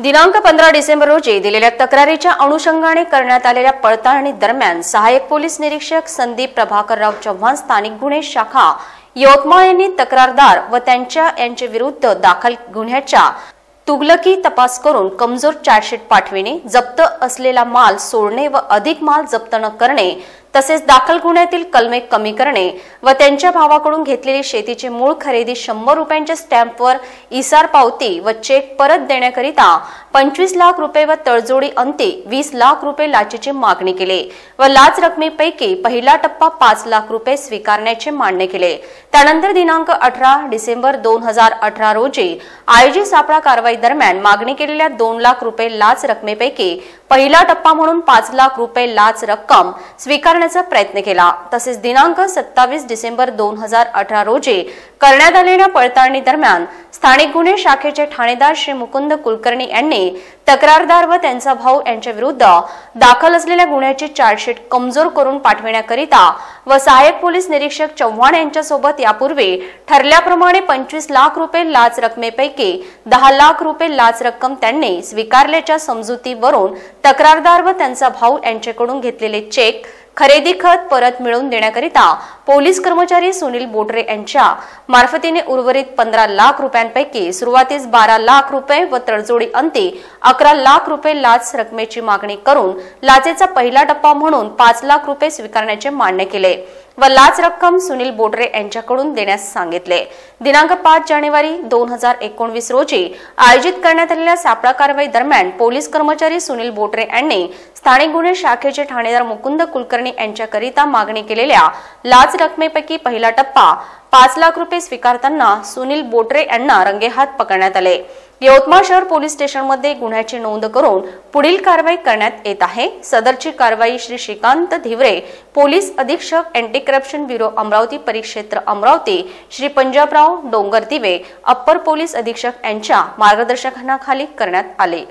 दिनांक पंधरा डिसेंबर रोजी दिलेल्या तक्रारीच्या अनुषंगाने करण्यात आलेल्या पडताळणी दरम्यान सहाय्यक पोलीस निरीक्षक संदीप प्रभाकरराव चव्हाण स्थानिक गुन्हे शाखा यवतमाळ यांनी तक्रारदार व त्यांच्या यांच्या विरुद्ध दाखल गुन्ह्याच्या तुगलकी तपास करून कमजोर चार्जशीट पाठविणे जप्त असलेला माल सोडणे व अधिक माल जप्त न करणे तसेच दाखल गुन्ह्यातील कलमे कमी करणे व त्यांच्या भावाकडून घेतलेली शेतीची मूळ खरेदी शंभर रुपयांच्या स्टॅम्पवर इसार पावती व चेक परत देण्याकरिता पंचवीस लाख रुपये व तळजोडी अंती वीस लाख रुपये लाचेची मागणी केली व लाच रकमेपैकी पहिला टप्पा पाच लाख रुपये स्वीकारण्याचे मान्य केले. त्यानंतर दिनांक अठरा डिसेंबर दोन हजार अठरा रोजी आयोजित सापळा कारवाई दरम्यान मागणी केलेल्या दोन लाख रुपये लाच रकमेपैकी पहिला टप्पा म्हणून पाच लाख रुपये लाच रक्कम स्वीकारण्याचा प्रयत्न केला. तसेच दिनांक सत्तावीस डिसेंबर दोन हजार अठरा रोजी करण्यात आलेल्या पडताळणी दरम्यान स्थानिक गुन्हे शाखेचे ठाणेदार श्री मुकुंद कुलकर्णी यांनी तक्रारदार व त्यांचा भाऊ यांच्याविरुद्ध दाखल असलेल्या गुन्ह्याची चार्जशीट कमजोर करून पाठविण्याकरिता व सहाय्यक पोलीस निरीक्षक चव्हाण यांच्यासोबत यापूर्वी ठरल्याप्रमाणे पंचवीस लाख रुपये लाच रकमेपैकी दहा लाख रुपये लाच रक्कम त्यांनी स्वीकारल्याच्या समजुतीवरून तक्रारदार व त्यांचा भाऊ यांच्याकडून घेतलेले चेक खरेदी खत परत मिळवून देण्याकरिता पोलीस कर्मचारी सुनील बोटरे यांच्या मार्फतीने उर्वरित पंधरा लाख रुपयांपैकी सुरुवातीस बारा लाख रुपये व तडजोडी अंती अकरा लाख रुपये लाच रकमेची मागणी करून लाचेचा पहिला टप्पा म्हणून पाच लाख रुपये स्वीकारण्याचे मान्य केले व लाच रक्कम सुनील बोटरे यांच्याकडून देण्यास सांगितले. दिनांक पाच जानेवारी दोन हजार एकोणवीस रोजी आयोजित करण्यात आलेल्या सापळा कारवाई दरम्यान पोलीस कर्मचारी सुनील बोटरे यांनी स्थानिक गुन्हे शाखेचे ठाणेदार मुकुंद कुलकर्णी यांच्याकरिता मागणी केलेल्या लाच रकमेपैकी पहिला टप्पा पाच लाख रुपये स्वीकारताना सुनील बोटरे यांना रंगेहात पकडण्यात आले. यवतमाळ शहर पोलीस स्टेशनमध्ये गुन्ह्याची नोंद करून पुढील कारवाई करण्यात येत आहे. सदरची कारवाई श्री श्रीकांत धिवरे पोलीस अधीक्षक अँटी करप्शन ब्युरो अमरावती परिक्षेत्र अमरावती श्री पंजाबराव डोंगर दिवे अप्पर पोलीस अधीक्षक यांच्या मार्गदर्शनाखाली करण्यात आले.